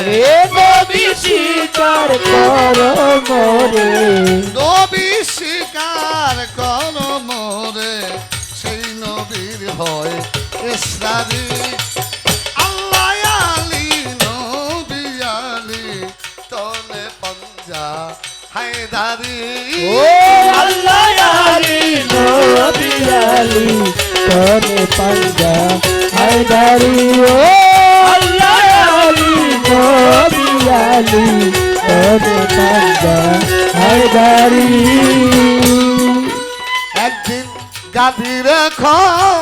এ নবী স্বীকার করো মোরে। নবী স্বীকার কর মোরে। সেই নবীর হয় ইসরারি। আল্লাহ আলী নবী আলী তলে পঞ্জা হায়দারি। ও আল্লাহ আলী নবী আলী তোরে পাঞ্জা হায়দারি। 好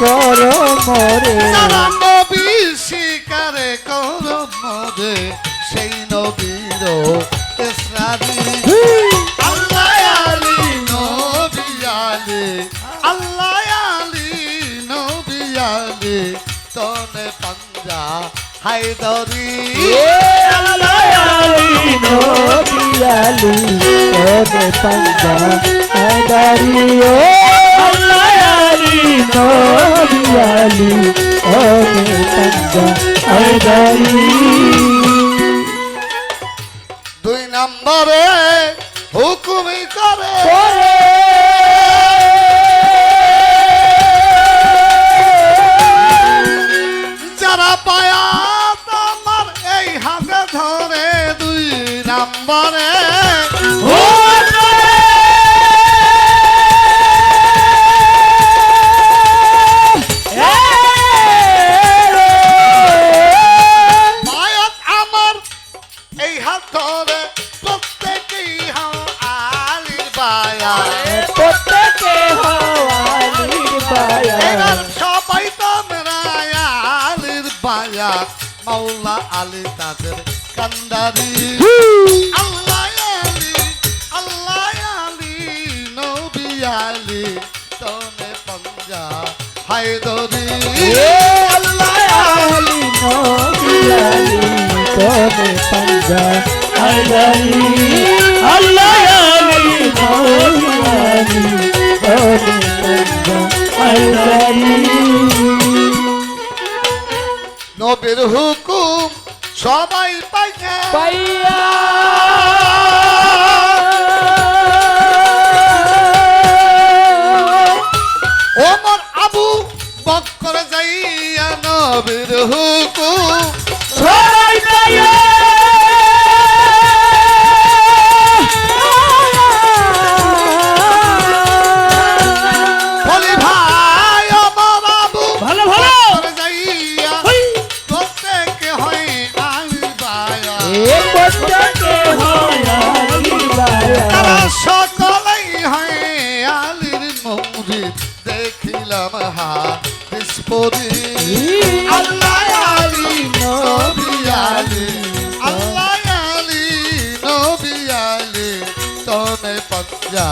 করো মোরে নবী স্বীকারে কর মোরে সেই নবীর ইসরারি আল্লাহ আলী নবী আলী আল্লাহ আলী নবী আলী তনে পাঞ্জা হায়দরি। আল্লাহ আলী নবী আলী তোরে পাঞ্জা হায়দারি। ও আল্লাহ আলী নবী আলী তোরে পাঞ্জা হায়দারি দুই নম্বরে হুকুমি করে। যারা পায়া বায়া মাওলা আলী তাদের কান্দারি। আল্লাহ আলী আল্লাহ আলী নবী আলী তনে পঞ্জা হায়দরি। আল্লাহ আলী নবী আলী তোরে পাঞ্জা হায়দারি। আল্লাহ আলী নবী আলী তোরে পাঞ্জা হায়দারি। নবীর হুকুম সবাই পাইয়া পাইয়া। বায়া তারা সকলেই হয় আলীর মৌরিদ দেখিলাম হা বিস্ফোরি। আল্লাহ আলী নবী আলী আল্লাহ আলী নবী আলী তনে পঞ্জা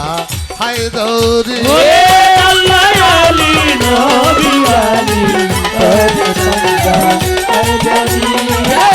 হায়দরি ওরে আল্লাহ আলী নবী আলী তোরে পাঞ্জা হায়দারি হে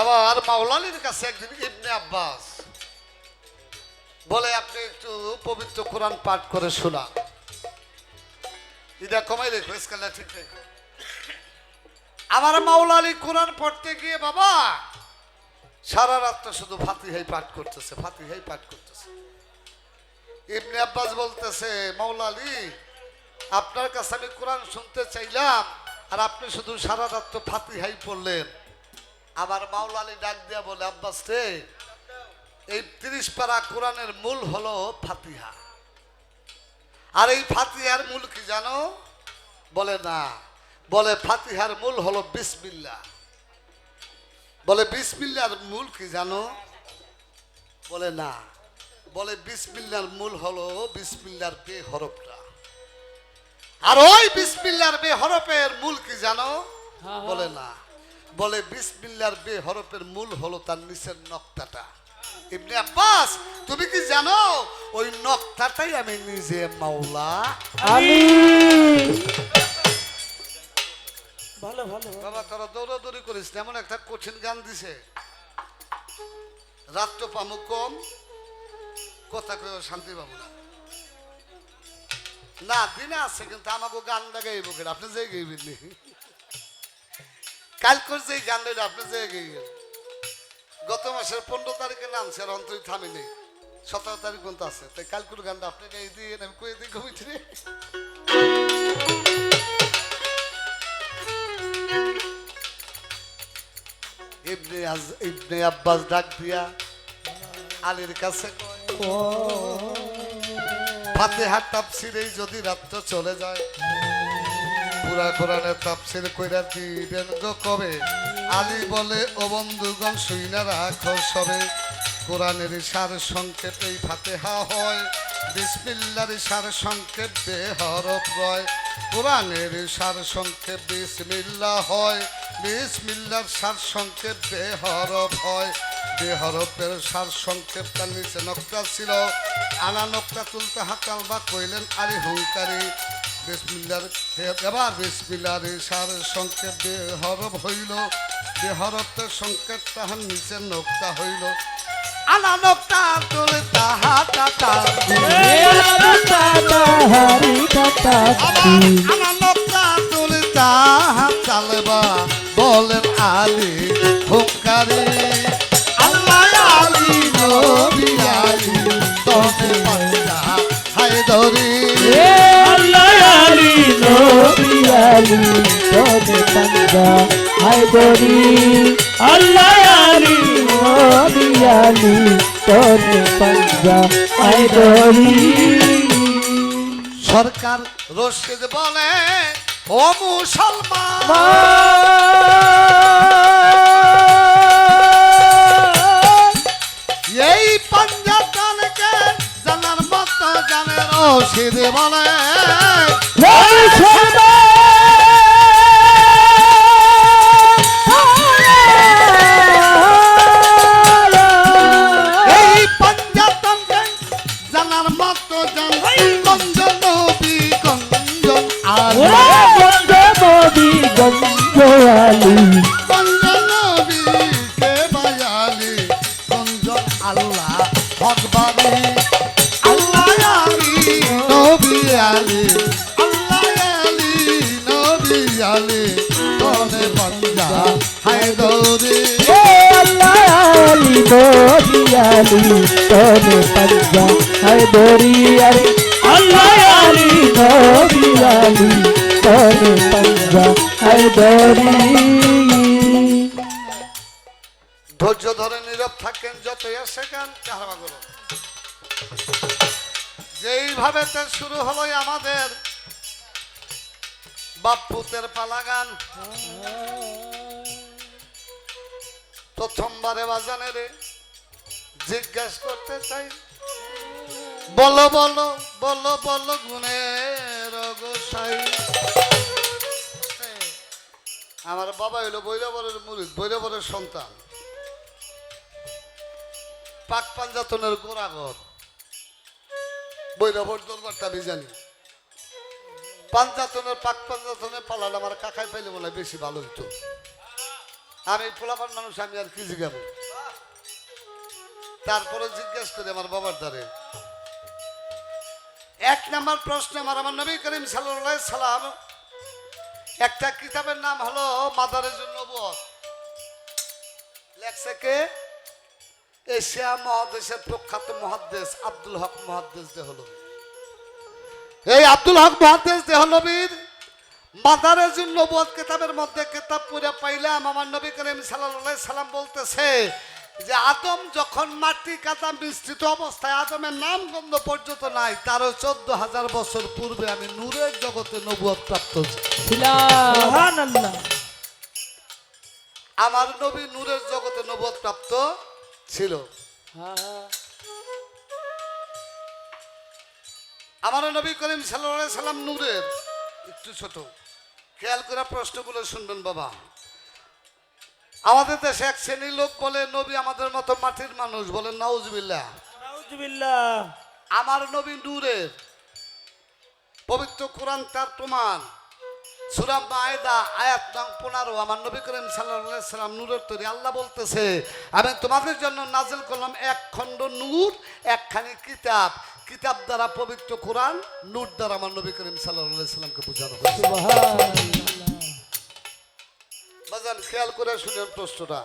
আবার মাওলালির কাছে একদিন ইবনে আব্বাস বলে, আপনি একটু পবিত্র কোরআন পাঠ করে শোনা এটা কমাই রেখো স্কেলটা ঠিক রেখো আমার মাওলালি কোরআন পড়তে গিয়ে, বাবা, সারা রাত্র শুধু ফাতিহাই পাঠ করতেছে, ফাতিহাই পাঠ করতেছে। ইবনে আব্বাস বলতেছে মাওলা আলী আপনার কাছে আমি কোরআন শুনতে চাইলাম আর আপনি শুধু সারা রাত্র ফাতিহাই পড়লেন। আমার মাওলা আলী ডাক দিয়া বলে আব্বাস রে এই তিরিশ পারা কোরআনের মূল হলো ফাতিহা। আর এই ফাতিহার মূল কি জানো? বলে না। বলে ফাতিহার মূল হলো বিসমিল্লা। বলে বিসমিল্লার মূল কি জানো? বলে না। বলে বিসমিল্লার মূল হলো বিসমিল্লার বে হরফটা আর ওই বিসমিল্লার বে হরফের মূল কি জানো? বলে না। বলে বিসমিল্লার বে হরফের মূল হলো তার নিচের নক্তাটা। ইবনে আব্বাস তুমি কি জানো ওই নক্তাটাই আমি নিজে মাওলা? আমি ভালো ভালো। বাবা তোরা দৌড়াদৌড়ি করিস এমন একটা কঠিন গান দিছে। রাত্র পামু কম কথা কেউ শান্তি পাবো না। না দিনে আছে কিন্তু আমাকে গান লাগাইব কেন? আপনি যে গাইবেন নি কাল করছে এই গান লাইলে আপনি যে গত মাসের পনেরো তারিখে নামছে আর অন্তরি থামি নেই। সতেরো তারিখ পর্যন্ত আছে। তাই কালকুর গানটা আপনি গাই দিয়ে আমি কয়ে দিই কমিটি ইবনে আজ ইবনে আব্বাস ডাক দিয়া আলীর কাছে ফাতেহার তাফসিরে যদি রাত্র চলে যায় পুরা কোরআনের তাফসির কইরা দিবেন গো কবে? আলী বলে, ও বন্ধুগণ, শুইনা রাখো সবে। কোরআনের সার সংক্ষেপ এই ফাতেহা হয়। বিসমিল্লার সার সংক্ষেপ বেহরফ রয়। কোরআনের সার সংক্ষেপ বিসমিল্লা হয়। বিসমিল্লার সার সংক্ষেপ বেহরফ হয়। বেহরফের সার সংক্ষেপ তার নিচে নকটা ছিল। আনা নকটা তুলতে হাতাল বা কইলেন, আরে হুঙ্কারি বিসমিল্লার এবার বিসমিল্লার সার সংক্ষেপ বেহরফ হইল বেহরফের সংক্ষেপ তাহার নিচে নকটা হইল। আনা নকটা তুলে তাহা কথা আমার নকটা তুলে তাহা চালবা বলেন আলী হুঙ্কারি। আল্লাহ আলী নবী আলী তবে পাঞ্জা হায় ধরি। আল্লাহ আলী নবী আলী তোনে তঙ্গা হায়দারি আল্লাহ আলী নবী আলী তোনে তঙ্গা হায়দারি সরকার রশিদ বলে ও মুসলমান। জানে সে বলে আল্লাহ আলী নবী আলী তোনে তঙ্গা হায়দারি ধৈর্য ধরে, নীরব থাকেন, যতই আসে গান চাহাবা করো যেইভাবে তে শুরু হলো আমাদের, বাপুতের পালা গান। প্রথমবারে বাজানে রে। জিজ্ঞাস করতে চাই। বলো বলো বলো বলো গুণের গোসাই। আমার বাবা হইল বৈরবরের মুরিদ, বৈরবরের সন্তান। পাক পাঞ্জাতনের গোড়াগর বৈরবর দরবারটা আমি জানি। পাঞ্জাতনের, পাক পাঞ্জাতনের পালাল আমার কাকাই পাইলে বলে বেশি ভালো হইতো। আমি পোলাপান মানুষ আমি আর কি জিজ্ঞাবো তারপরে জিজ্ঞেস করি আমার বাবার দ্বারে এক নাম্বার প্রশ্ন আমার আমার নবী করিম সাল্লাহ সাল্লাম একটা কিতাবের নাম হলো মাদারের জন্য লেখছে কে? এশিয়া মহাদেশের প্রখ্যাত মহাদেশ আব্দুল হক মহাদেশ দেহল এই আব্দুল হক মহাদেশ দেহলবীর মাদারের জন্য নবুয়ত কিতাবের মধ্যে কিতাব পড়ে পাইলাম। আমার নবী করিম সাল্লাহ সাল্লাম বলতেছে যে আদম যখন মাটি কাদা মিশ্রিত অবস্থায় আদমের নাম গন্ধ পর্যন্ত নাই তারও চোদ্দ হাজার বছর পূর্বে আমি নূরের জগতে নবুয়ত প্রাপ্ত আমার নবী নূরের জগতে নবুয়ত প্রাপ্ত ছিল। আমার নবী করিম সাল্লাম নূরের একটু ছোট। খেয়াল করে প্রশ্নগুলো শুনবেন বাবা। আমাদের দেশে এক শ্রেণির লোক বলে নবী আমাদের মতো মাটির মানুষ বলেন নাউজবিল্লাহ। নাউজুবিল্লাহ। আমার নবী নূরের পবিত্র কোরআন তার প্রমাণ। সুরাম আয়দা আয়াত নং পনেরো। আমার নবী করিম সাল্লাম নূরের তৈরি। আল্লাহ বলতেছে আমি তোমাদের জন্য নাজিল করলাম এক খণ্ড নূর একখানি কিতাব। কিতাব দ্বারা পবিত্র কোরআন নূর দ্বারা আমার নবী করিম সাল্লাহ সাল্লামকে বোঝানো হয়েছে। বাজান খেয়াল করে শুনেন প্রশ্নটা।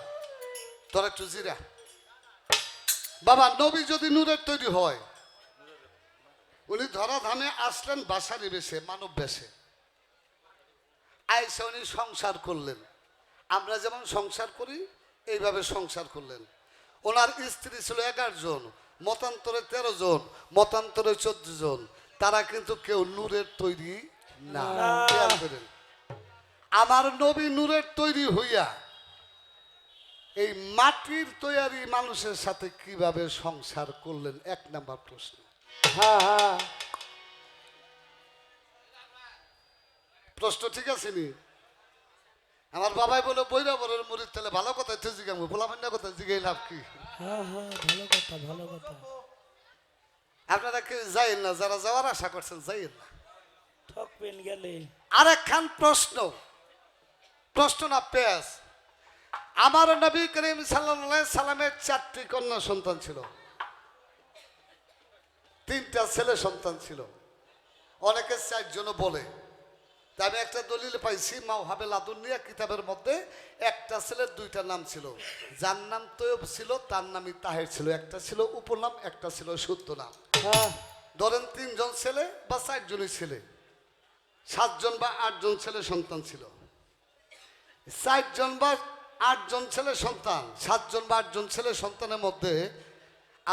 তোর একটু জিরা। বাবা নবী যদি নূরের তৈরি হয় উনি ধরাধামে আসলেন বাসারি বেশে মানব বেশে। আইসে উনি সংসার করলেন। আমরা যেমন সংসার করি এইভাবে সংসার করলেন। ওনার স্ত্রী ছিল এগারো জন মতান্তরে তেরো জন মতান্তরে চোদ্দ জন। তারা কিন্তু কেউ নূরের তৈরি না। করেন। আমার নবী নূরের তৈরি হইয়া এই মাটির তৈয়ারি মানুষের সাথে কীভাবে সংসার করলেন? এক নাম্বার প্রশ্ন। হ্যাঁ হ্যাঁ। প্রশ্ন ঠিক আছে নি? আমার বাবাই বলে বইরা বলের মুড়ির তেলে ভালো কথা তো জিগামু বলা কথা জিগাই লাভ কি? হ্যাঁ হ্যাঁ ভালো কথা ভালো কথা। আপনারা কেউ যাইন না? যারা যাওয়ার আশা করছেন যাইন না। গেলে। আর একখান প্রশ্ন। প্রশ্ন না পেস। আমার নবী করিম সাল্লাহ সাল্লামের চারটি কন্যা সন্তান ছিল। তিনটা ছেলে সন্তান ছিল। অনেকে চারজন বলে। আমি একটা দলিল পাইছি মাও হাবে লাদুনিয়া কিতাবের মধ্যে একটা ছেলের দুইটা নাম ছিল। যার নাম তৈব ছিল তার নামই তাহের ছিল। একটা ছিল উপনাম একটা ছিল শুদ্ধ নাম। হ্যাঁ। ধরেন তিনজন ছেলে বা চারজনই ছেলে। সাতজন বা আটজন ছেলে সন্তান ছিল। চারজন বা আটজন ছেলে সন্তান সাতজন বা আটজন ছেলে সন্তানের মধ্যে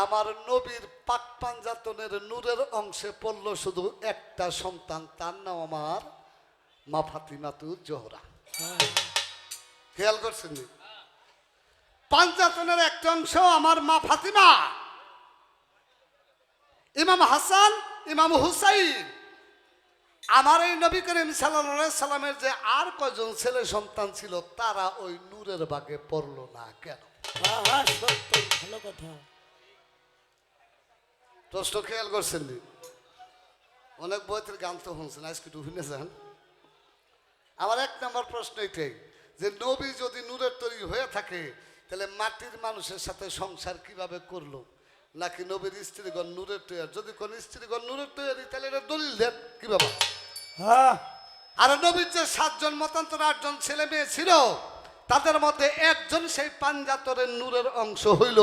আমার নবীর পাক পাঞ্জাতনের নূরের অংশে পড়ল শুধু একটা সন্তান, তার নাম আমার মা ফাতিমাতু জোহরা। খেয়াল করছেন পাঞ্জাতনের একটা অংশ আমার মা ফাতিমা। ইমাম হাসান, ইমাম হুসাইন আমার এই নবী করিম সাল্লাহ সাল্লামের যে আর কজন ছেলে সন্তান ছিল তারা ওই নূরের বাগে পড়ল না কেন? সত্য ভালো কথা। প্রশ্ন খেয়াল করছেন অনেক বইতের গান তো শুনছেন আজকে শুনে যান। আমার এক নম্বর প্রশ্ন এটাই যে নবী যদি নূরের তৈরি হয়ে থাকে তাহলে মাটির মানুষের সাথে সংসার কীভাবে করল? নাকি নবীর স্ত্রীগণ নূরের তৈরি যদি কোন স্ত্রীগণ নূরের তৈরি তাহলে এটা দলিল দেন। কি বাবা হ্যাঁ। আর নবীর যে সাতজন মতান্তর আটজন ছেলে মেয়ে ছিল তাদের মধ্যে একজন সেই পাঞ্জাতরের নূরের অংশ হইল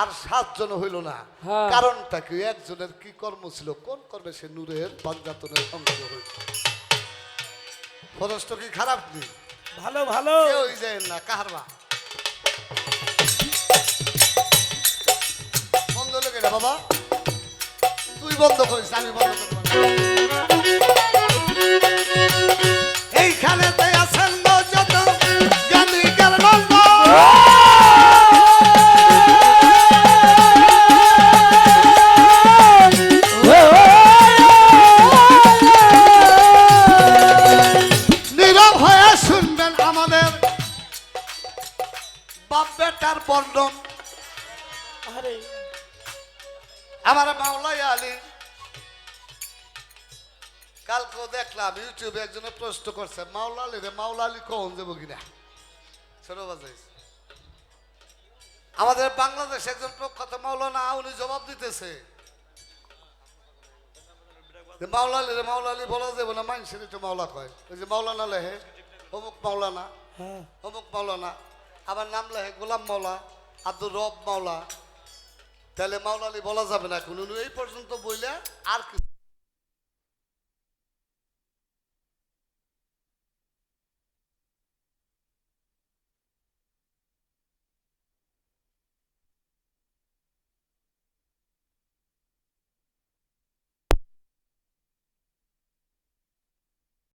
আর সাতজন হইল না। হ্যাঁ। কারণটা কি? একজনের কি কর্ম ছিল? কোন কর্মে সে নূরের পাঞ্জাতনের অংশ হইল? ফরস্ত কি খারাপ নেই? ভালো ভালো। কেউই যায় না কাহারবা না বাবা? তুই বন্ধ করিস আমি বন্ধ করব বন্ধ। আমার মাওলাই আলী। কালকেও দেখলাম ইউটিউবে একজনে প্রশ্ন করছে মাওলা আলী রে মাওলা আলী কখন দেবো কিনা? ছোট বাজাইছে আমাদের বাংলাদেশে একজন প্রখ্যাত মাওলানা উনি জবাব দিতেছে। যে মাওলা আলী রে মাওলা আলী বলা যাবে না মানুষের একটু মাওলা কয়। ওই যে মাওলানা লেহে অমুক মাওলানা হ্যাঁ। অমুক মাওলানা আমার নাম লেহে গোলাম মাওলা আব্দুর রব মাওলা তাহলে মাওলা আলী বলা যাবে না এখন। এই পর্যন্ত বইলে আর কিছু